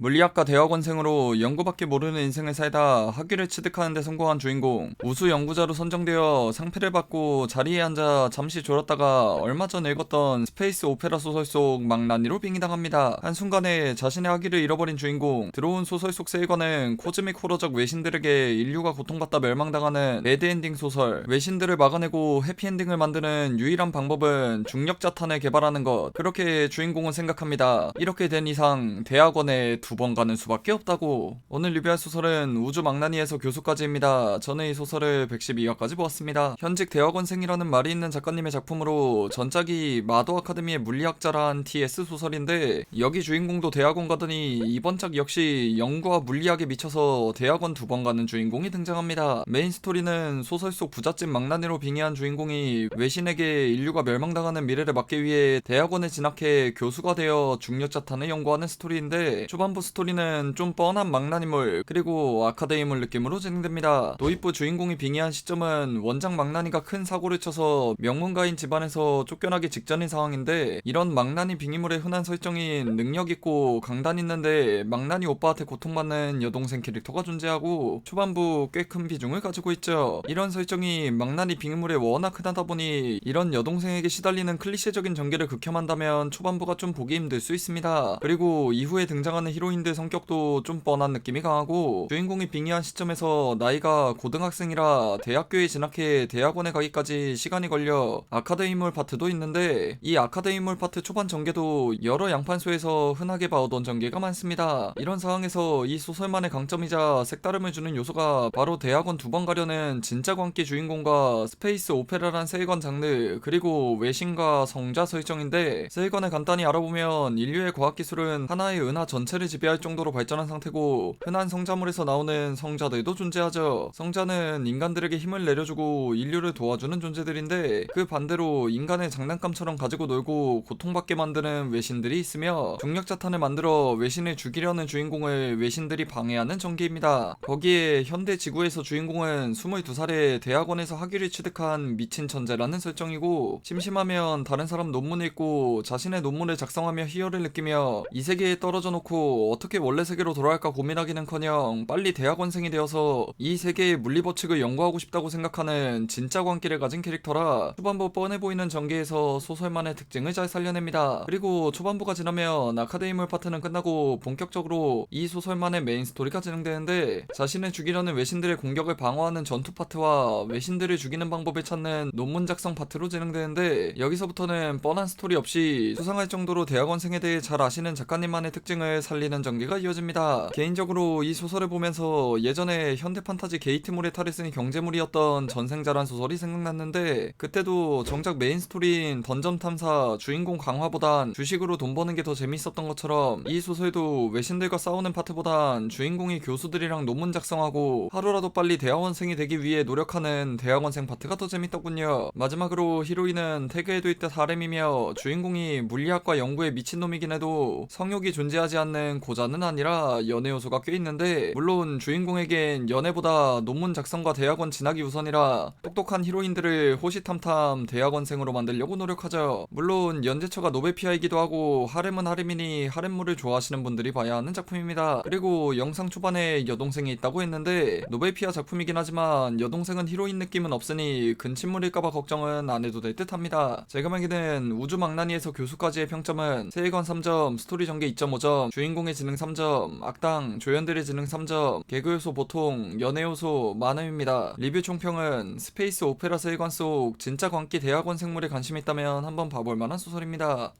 물리학과 대학원생으로 연구밖에 모르는 인생을 살다 학위를 취득하는 데 성공한 주인공 우수 연구자로 선정되어 상패를 받고 자리에 앉아 잠시 졸았다가 얼마 전 읽었던 스페이스 오페라 소설 속 망나니로 빙의당합니다. 한순간에 자신의 학위를 잃어버린 주인공 들어온 소설 속 세계관은 코즈믹 호러적 외신들에게 인류가 고통받다 멸망당하는 배드엔딩 소설 외신들을 막아내고 해피엔딩을 만드는 유일한 방법은 중력자탄을 개발하는 것 그렇게 주인공은 생각합니다. 이렇게 된 이상 대학원에 두 번 가는 수밖에 없다고 오늘 리뷰할 소설은 우주 망나니에서 교수까지입니다. 저는 이 소설을 112화까지 보았습니다. 현직 대학원생이라는 말이 있는 작가님의 작품으로 전작이 마도 아카데미의 물리학자란 TS 소설인데 여기 주인공도 대학원 가더니 이번 작 역시 연구와 물리학에 미쳐서 대학원 두 번 가는 주인공이 등장합니다. 메인 스토리는 소설 속 부잣집 망나니로 빙의한 주인공이 외신에게 인류가 멸망당하는 미래를 막기 위해 대학원에 진학해 교수가 되어 중력자탄을 연구하는 스토리인데 초반부 스토리는 좀 뻔한 망나니물 그리고 아카데미물 느낌으로 진행됩니다. 도입부 주인공이 빙의한 시점은 원작 망나니가 큰 사고를 쳐서 명문가인 집안에서 쫓겨나기 직전인 상황인데 이런 망나니 빙의물의 흔한 설정인 능력 있고 강단 있는데 망나니 오빠한테 고통받는 여동생 캐릭터가 존재하고 초반부 꽤 큰 비중을 가지고 있죠. 이런 설정이 망나니 빙의물에 워낙 흔하다 보니 이런 여동생에게 시달리는 클리셰적인 전개를 극혐한다면 초반부가 좀 보기 힘들 수 있습니다. 그리고 이후에 등장하는 히로 인들 성격도 좀 뻔한 느낌이 강하고 주인공이 빙의한 시점에서 나이가 고등학생이라 대학교에 진학해 대학원에 가기까지 시간이 걸려 아카데미물 파트도 있는데 이 아카데미물 파트 초반 전개도 여러 양판소에서 흔하게 봐오던 전개가 많습니다. 이런 상황에서 이 소설만의 강점이자 색다름을 주는 요소가 바로 대학원 두 번 가려는 진짜 광기 주인공과 스페이스 오페라란 세계관 장르 그리고 외신과 성자 설정인데 세계관을 간단히 알아보면 인류의 과학기술은 하나의 은하 전체를 지배할 정도로 발전한 상태고 흔한 성자물에서 나오는 성자들도 존재하죠. 성자는 인간들에게 힘을 내려주고 인류를 도와주는 존재들인데 그 반대로 인간을 장난감처럼 가지고 놀고 고통받게 만드는 외신들이 있으며 중력자탄을 만들어 외신을 죽이려는 주인공을 외신들이 방해하는 전개입니다. 거기에 현대 지구에서 주인공은 22살에 대학원에서 학위를 취득한 미친 천재라는 설정이고 심심하면 다른 사람 논문 읽고 자신의 논문을 작성하며 희열을 느끼며 이 세계에 떨어져 놓고 어떻게 원래 세계로 돌아갈까 고민하기는커녕 빨리 대학원생이 되어서 이 세계의 물리 법칙을 연구하고 싶다고 생각하는 진짜 광기를 가진 캐릭터라 초반부 뻔해 보이는 전개에서 소설만의 특징을 잘 살려냅니다. 그리고 초반부가 지나면 아카데미물 파트는 끝나고 본격적으로 이 소설만의 메인 스토리가 진행되는데 자신을 죽이려는 외신들의 공격을 방어하는 전투 파트와 외신들을 죽이는 방법을 찾는 논문 작성 파트로 진행되는데 여기서부터는 뻔한 스토리 없이 수상할 정도로 대학원생에 대해 잘 아시는 작가님만의 특징을 살리 는 전개가 이어집니다. 개인적으로 이 소설을 보면서 예전에 현대 판타지 게이트물의 탈을 쓴 경제물이었던 전생자란 소설이 생각났는데 그때도 정작 메인 스토리인 던전 탐사 주인공 강화보단 주식으로 돈 버는 게 더 재밌었던 것처럼 이 소설도 외신들과 싸우는 파트보단 주인공이 교수들이랑 논문 작성하고 하루라도 빨리 대학원생이 되기 위해 노력하는 대학원생 파트가 더 재밌더군요. 마지막으로 히로인은 태그에도 있듯 하렘이며 주인공이 물리학과 연구에 미친놈이긴 해도 성욕이 존재하지 않는 고자는 아니라 연애 요소가 꽤 있는데 물론 주인공에겐 연애보다 논문 작성과 대학원 진학이 우선이라 똑똑한 히로인들을 호시탐탐 대학원생으로 만들려고 노력하죠. 물론 연재처가 노베피아이기도 하고 하렘은 하렘이니 하렘물을 좋아하시는 분들이 봐야 하는 작품입니다. 그리고 영상 초반에 여동생이 있다고 했는데 노베피아 작품이긴 하지만 여동생은 히로인 느낌은 없으니 근친물일까봐 걱정은 안 해도 될 듯합니다. 제가 말기는 우주 망나니에서 교수까지의 평점은 세계관 3점, 스토리 전개 2.5점, 주인공 의 지능 3점, 악당, 조연들의 지능 3점, 개그 요소 보통, 연애 요소 만점입니다. 리뷰 총평은 스페이스 오페라 세계관 속 진짜 광기 대학원 생물에 관심 있다면 한번 봐볼 만한 소설입니다.